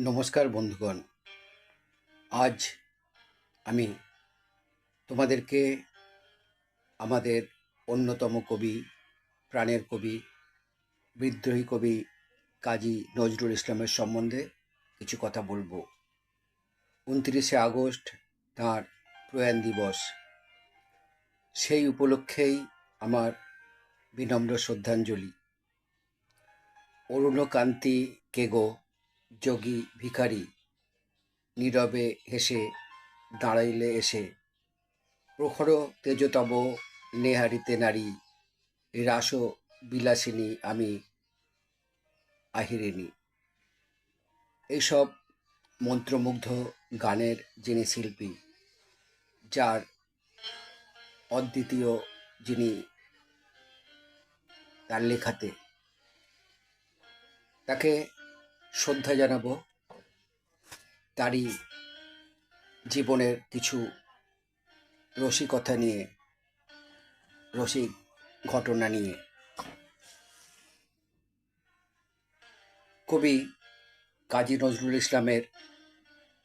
নমস্কার বন্ধুগণ। আজ আমি তোমাদেরকে আমাদের অন্যতম কবি, প্রাণের কবি, বিদ্রোহী কবি কাজী নজরুল ইসলামের সম্বন্ধে কিছু কথা বলব। উনত্রিশে আগস্ট তাঁর প্রয়াণ দিবস। সেই উপলক্ষেই আমার বিনম্র শ্রদ্ধাঞ্জলি। অরুণকান্তি কেগো যোগী ভিখারি নীরবে হেসে দাঁড়াইলে এসে, প্রখর তেজতব নেহারিতে নারী রাস বিলাসিনী আমি আহিরিনী এইসব মন্ত্রমুগ্ধ গানের যিনি শিল্পী, যার অদ্বিতীয় যিনি তার লেখাতে, তাকে শ্রদ্ধা জানাব। তারই জীবনের কিছু রসিকতা নিয়ে, রসিক ঘটনা নিয়ে। কবি কাজী নজরুল ইসলামের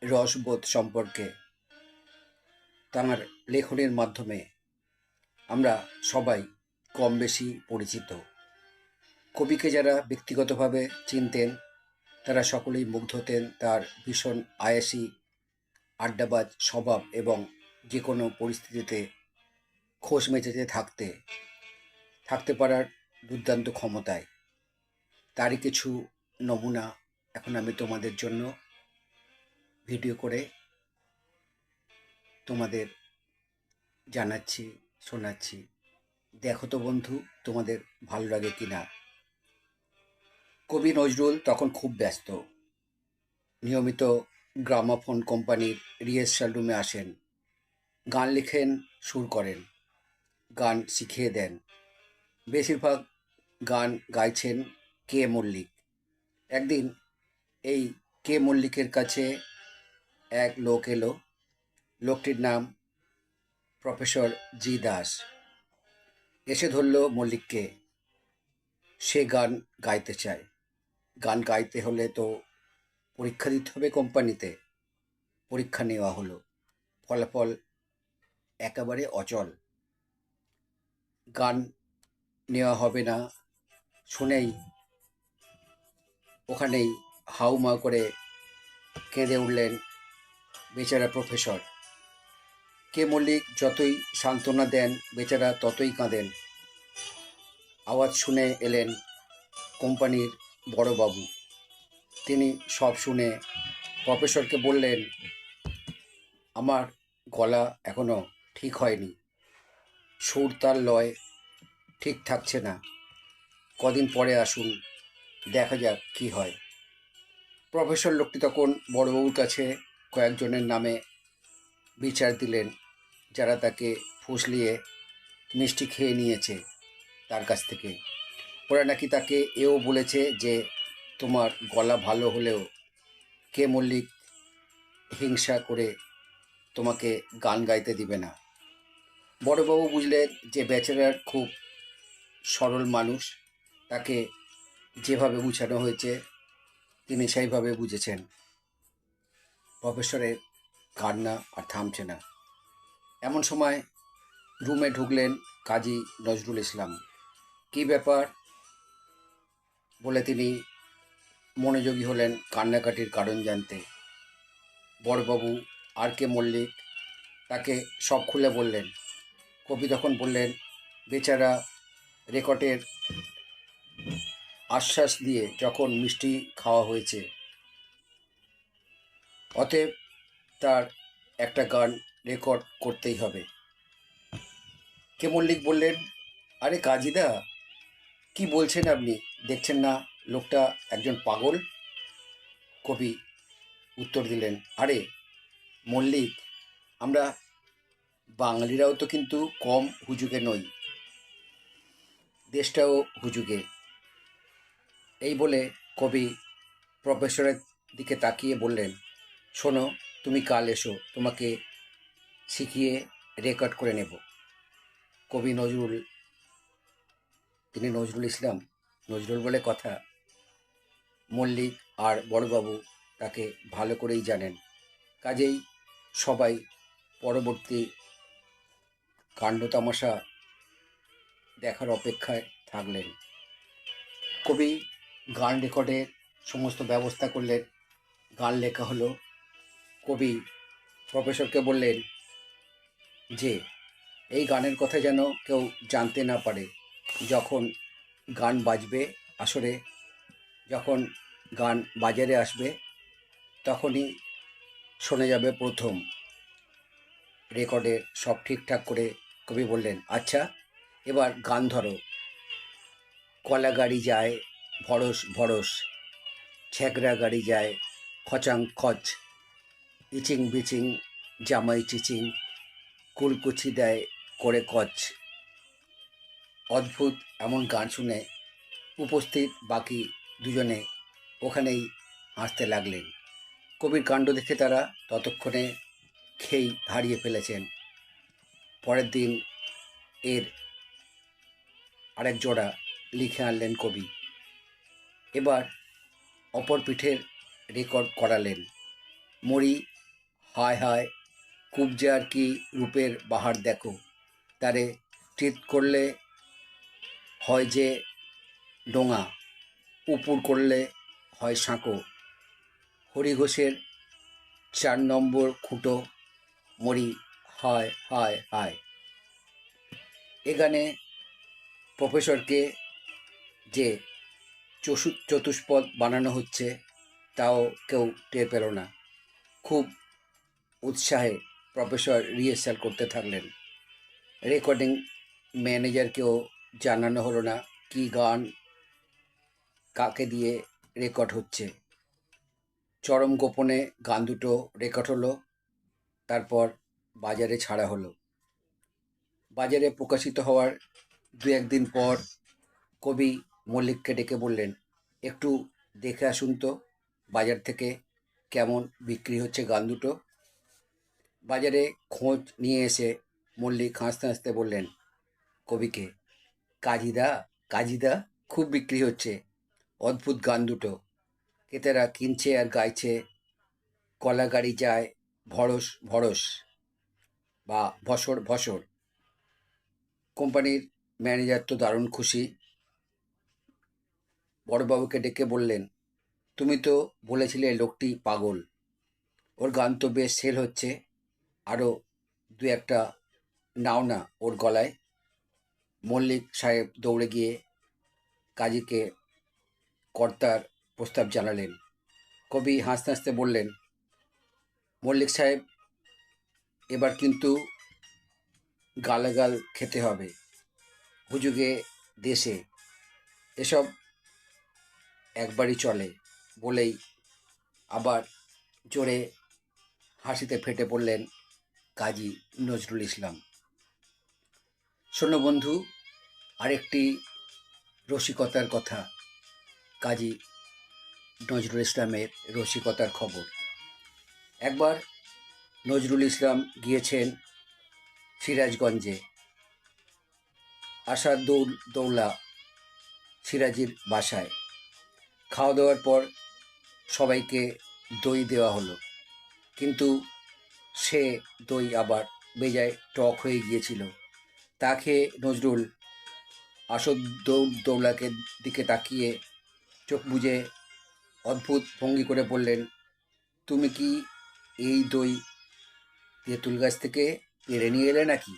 রসবোধ সম্পর্কে তাঁর লেখনের মাধ্যমে আমরা সবাই কম বেশি পরিচিত। কবিকে যারা ব্যক্তিগতভাবে চিনতেন তারা সকলেই মুগ্ধ হতেন তার ভীষণ আয়াসী, আড্ডাবাজ স্বভাব এবং যে কোনো পরিস্থিতিতে খোশ মেজাজে থাকতে থাকতে পারার দুর্দান্ত ক্ষমতায়। তারই কিছু নমুনা এখন আমি তোমাদের জন্য ভিডিও করে তোমাদের জানাচ্ছি, শোনাচ্ছি। দেখো তো বন্ধু, তোমাদের ভালো লাগে কি না কবি নজরুল তখন খুব ব্যস্ত। নিয়মিত গ্রামাফোন কোম্পানির রিহার্সাল রুমে আসেন। গান লেখেন, সুর করেন, গান শিখিয়ে দেন। বেশিরভাগ গান গাইছেন কে মল্লিক। একদিন এই কে মল্লিকের কাছে এক লোক এলো। লোকটির নাম প্রফেসর জি দাস। এসে ধরল মল্লিককে। সে গান গাইতে চায়। গান গাইতে হলে তো পরীক্ষা দিতে হবে কোম্পানিতে। পরীক্ষা নেওয়া হলো। ফলাফল একেবারে অচল। গান নেওয়া হবে না শুনেই ওখানেই হাউমা করে কেঁদে উঠলেন বেচারা প্রফেসর। কে মল্লিক যতই সান্ত্বনা দেন, বেচারা ততই কাঁদেন। আওয়াজ শুনে এলেন কোম্পানির বড়বাবু। তিনি সব শুনে প্রফেসরকে বললেন, আমার গলা এখনও ঠিক হয়নি। সুর তার লয় ঠিক থাকছে না। কদিন পরে আসুন, দেখা যাক কি হয়। প্রফেসর লোকটি তখন বড়বাবুর কাছে কয়েকজনের নামে বিচার দিলেন, যারা তাকে ফুসলিয়ে মিষ্টি খেয়ে নিয়েছে তার কাছ থেকে। ওরা নাকি তাকে এও বলেছে যে তোমার গলা ভালো হলেও কে মল্লিক হিংসা করে তোমাকে গান গাইতে দিবে না? বড়বাবু বুঝলেন যে বেচারার খুব সরল মানুষ, তাকে যেভাবে বুঝানো হয়েছে তিনি সেইভাবে বুঝেছেন। প্রফেসরের কান্না আর থামছে না। এমন সময় রুমে ঢুকলেন কাজী নজরুল ইসলাম। কি ব্যাপার? বলে তিনি মনোযোগী হলেন কান্নাকাটির কারণ জানতে। বড়বাবু আর কে মল্লিক তাকে সব খুলে বললেন। কবি তখন বললেন, বেচারা রেকর্ডের আশ্বাস দিয়ে যখন মিষ্টি খাওয়া হয়েছে, অতএব তার একটা গান রেকর্ড করতেই হবে। কে মল্লিক বললেন, আরে কাজিদা, কি বলছেন আপনি? দেখছেন না, লোকটা একজন পাগল। কবি উত্তর দিলেন, আরে, মল্লিক, আমরা বাঙালিরাও তো কিন্তু কম হুজুগে নই। দেশটাও হুজুগে। এই বলে কবি প্রফেসরের দিকে তাকিয়ে বললেন, শোনো, তুমি কাল এসো, তোমাকে শিখিয়ে রেকর্ড করে নেব। কবি নজরুল, তিনি নজরুল ইসলাম নজরুল বলে কথা। মল্লিক আর বড়বাবু তাকে ভালো করেই জানেন। কাজেই সবাই পরবর্তী কাণ্ড তামাশা দেখার অপেক্ষায় থাকলেন। কবি গান রেকর্ডের সমস্ত ব্যবস্থা করলেন। গান লেখা হলো। কবি প্রফেসরকে বললেন যে, এই গানের কথা যেন কেউ জানতে না পারে। যখন গান বাজবে আসরে। যখন গান বাজারে আসবে, তখনই শোনা যাবে প্রথম। রেকর্ডের সব ঠিকঠাক করে কবি বললেন আচ্ছা এবার গান ধরো। কলা গাড়ি যায়, ভরস ভরস। ছ্যাকরা গাড়ি যায়, খচাং খচ। ইচিং বিচিং, জামাই চিচিং। কুলকুচি দেয়, করে কচ। অদ্ভুত এমন গান শুনে উপস্থিত বাকি দুজনে ওখানেই হাসতে লাগলেন। কবির কাণ্ড দেখে তারা ততক্ষণে খেই হারিয়ে ফেলেছেন। পরের দিন এর আরেক জোড়া লিখে আনলেন কবি। এবার অপর পিঠের রেকর্ড করালেন। মরি, হায় হায় কুবজার কি রূপের বাহার দেখো। তারে চিত করলে হয় যে ডোঙা উপুর করলে হয় সাঁকো। হরিঘোষের চার নম্বর খুঁটো, মরি, হায় হায় হায়। এ গানে প্রফেসরকে যে চসু, চতুষ্পদ বানানো হচ্ছে, তাও কেউ টের পেল না। খুব উৎসাহে প্রফেসর রিহার্সাল করতে থাকলেন। রেকর্ডিং ম্যানেজারকেও জানানো হলো না কি গান কাকে দিয়ে রেকর্ড হচ্ছে। চরম গোপনে গান দুটো রেকর্ড হলো, তারপর বাজারে ছাড়া হলো। বাজারে প্রকাশিত হওয়ার দু একদিন পর কবি মল্লিককে ডেকে বললেন, একটু দেখে আসুন তো বাজার থেকে কেমন বিক্রি হচ্ছে গান দুটো। বাজারে খোঁজ নিয়ে এসে মল্লিক হাসতে হাসতে বললেন, কবিকে কাজিদা কাজিদা খুব বিক্রি হচ্ছে। অদ্ভুত গান দুটো। ক্রেতারা কিনছে আর গাইছে। কলা গাড়ি যায়, ভরস ভরস বা ভসর ভসর। কোম্পানির ম্যানেজার তো দারুণ খুশি। বড়বাবুকে ডেকে বললেন, তুমি তো বলেছিলে লোকটি পাগল। ওর গান তো বেশ সেল হচ্ছে। আরও দু একটা নাও না ওর গলায়। মল্লিক সাহেব দৌড়ে গিয়ে কাজীকে কর্তার প্রস্তাব জানালেন। কবি হাসতে হাসতে বললেন, মল্লিক সাহেব, এবার কিন্তু গালাগাল খেতে হবে। হুজুগে দেশে, এসব একবারই চলে। বলেই আবার জোরে হাসিতে ফেটে পড়লেন কাজী নজরুল ইসলাম। শোনো বন্ধু, আরেকটি রসিকতার কথা। কাজী নজরুল ইসলামের রসিকতার খবর। একবার নজরুল ইসলাম গিয়েছেন সিরাজগঞ্জে। আশার দৌল, দৌলা সিরাজির বাসায়। খাওয়া দাওয়ার পর সবাইকে দই দেওয়া হলো। কিন্তু সে দই আবার বেজায় টক হয়ে গিয়েছিল। তা খেয়ে নজরুল আসদ দৌল দৌলাকে দিকে তাকিয়ে চোখ বুজে অদ্ভুত ভঙ্গি করে বললেন, তুমি কি এই দই তেঁতুল গাছ থেকে পেরে নিয়ে এলে নাকি?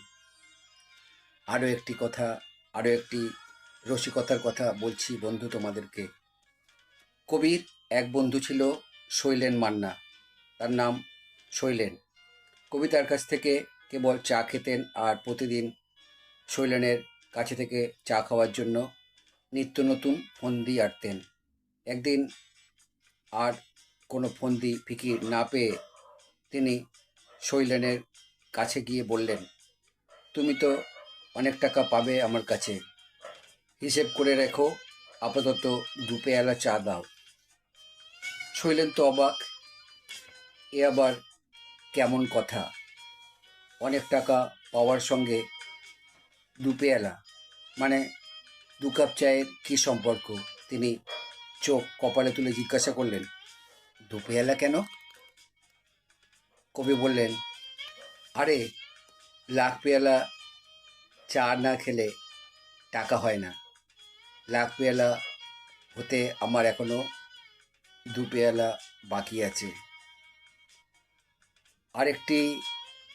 আরও একটি কথা আরও একটি রসিকতার কথা বলছি বন্ধু তোমাদেরকে। কবির এক বন্ধু ছিল শৈলেন মান্না, তার নাম শৈলেন। কবি তার কাছ থেকে কেবল চা খেতেন আর প্রতিদিন শৈলেনের কাছে থেকে চা খাওয়ার জন্য নিত্য নতুন ফন্দি আটতেন। একদিন আর কোনো ফন্দি ফিকির না পেয়ে তিনি শৈলেনের কাছে গিয়ে বললেন, তুমি তো অনেক টাকা পাবে আমার কাছে। হিসেব করে রেখো, আপাতত দু পেয়ালা চা দাও। শৈলেন তো অবাক, এ আবার কেমন কথা? অনেক টাকা পাওয়ার সঙ্গে দু পেয়ালা মানে দু কাপ চায়ের কী সম্পর্ক? তিনি চোখ কপালে তুলে জিজ্ঞাসা করলেন দুপেয়ালা কেন? কবি বললেন, আরে লাখ পেয়ালা চা না খেলে টাকা হয় না। লাখ পেয়ালা হতে আমার এখনও দু পেয়ালা বাকি আছে। আরেকটি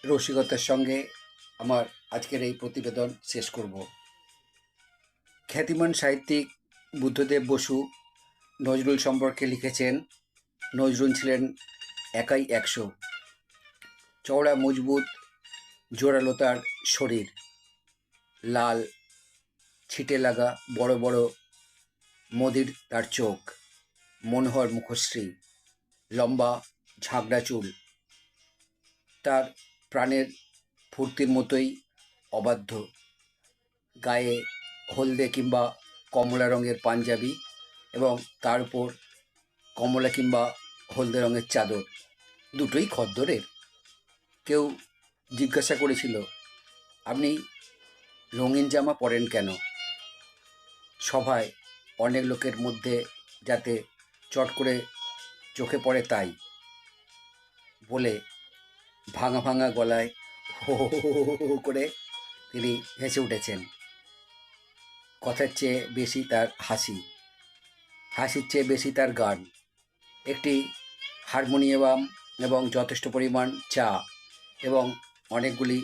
রসিকতার সঙ্গে আমার আজকের এই প্রতিবেদন শেষ করব। খ্যাতিমান সাহিত্যিক বুদ্ধদেব বসু নজরুল সম্পর্কে লিখেছেন, নজরুল ছিলেন একাই একশো। চওড়া, মজবুত জোরালো তার শরীর। লাল, ছিটে লাগা, বড় বড়, মোদির তার চোখ। মনোহর মুখশ্রী। লম্বা, ঝাঁকড়া চুল। তার প্রাণের ফুর্তির মতোই অবাধ্য। গায়ে হলদে কিংবা কমলা রঙের পাঞ্জাবি এবং তার উপর কমলা কিংবা হলদে রঙের চাদর, দুটোই খদ্দরের। কেউ জিজ্ঞাসা করেছিল, আপনি রঙিন জামা পরেন কেন? সভায় অনেক লোকের মধ্যে যাতে চট করে চোখে পড়ে তাই। বলে ভাঙা ভাঙা গলায় হো করে তিনি হেসে উঠেছেন। কথার চেয়ে বেশি তার হাসি, হাসির চেয়ে বেশি তার গান। একটি হারমোনিয়াম এবং যথেষ্ট পরিমাণ চা এবং অনেকগুলি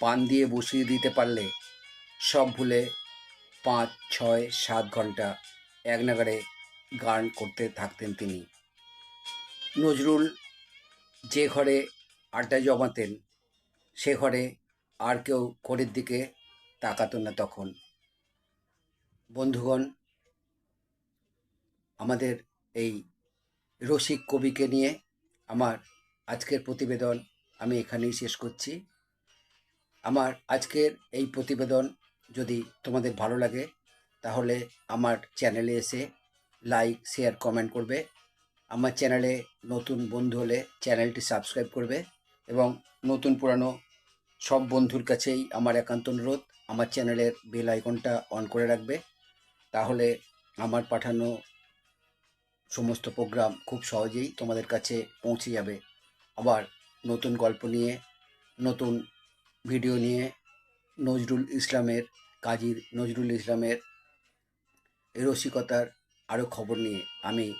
পান দিয়ে বসিয়ে দিতে পারলে সব ভুলে পাঁচ, ছয়, সাত ঘণ্টা এক নাগারে গান করতে থাকতেন তিনি। নজরুল যে ঘরে আড্ডা জমাতেন সে ঘরে আর কেউ ঘড়ির দিকে তাকাতো না তখন। বন্ধুগণ, আমাদের এই রসিক কবিকে নিয়ে আমার আজকের প্রতিবেদন আমি এখানেই শেষ করছি। আমার আজকের এই প্রতিবেদন যদি তোমাদের ভালো লাগে, তাহলে আমার চ্যানেলে এসে লাইক, শেয়ার, কমেন্ট করবে। আমার চ্যানেলে নতুন বন্ধু হলে চ্যানেলটি সাবস্ক্রাইব করবে। এবং নতুন পুরানো সব বন্ধুর কাছেই আমার একান্ত অনুরোধ। আমার চ্যানেলের বেল আইকনটা অন করে রাখবে। তাহলে আমার পাঠানো সমস্ত প্রোগ্রাম খুব সহজেই তোমাদের কাছে পৌঁছে যাবে। আবার নতুন গল্প নিয়ে, নতুন ভিডিও নিয়ে, নজরুল ইসলামের কাজী নজরুল ইসলামের রসিকতার আরও খবর নিয়ে আমি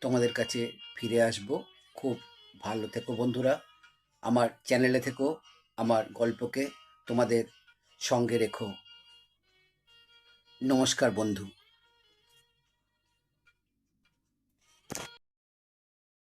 তোমাদের কাছে ফিরে আসব। খুব ভালো থেকো বন্ধুরা। আমার চ্যানেলে থেকেও আমার গল্পকে তোমাদের সঙ্গে রেখো। নমস্কার বন্ধু।